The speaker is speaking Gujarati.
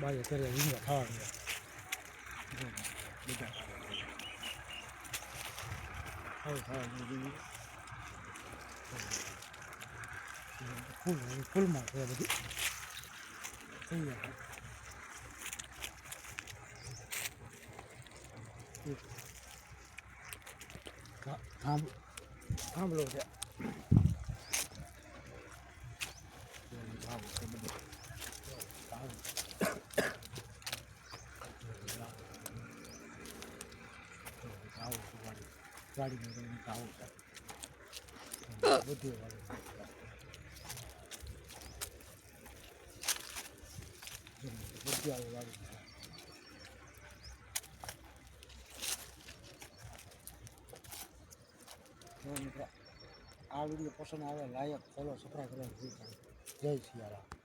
બાજુ કરે રીંગા ખાવાનું બધા આવું ખાવાનું ફૂલ ફૂલમાં છે બધું થઈ થા- થાંભ થાંભલો છે ગાડીમાં આવું બધું બધું આવું વાળું જો મિત્રો આ વીડિયો પસંદ આવે લાયક ફોલો સબસ્ક્રાઈબ કરવાનું જય સિયારામ.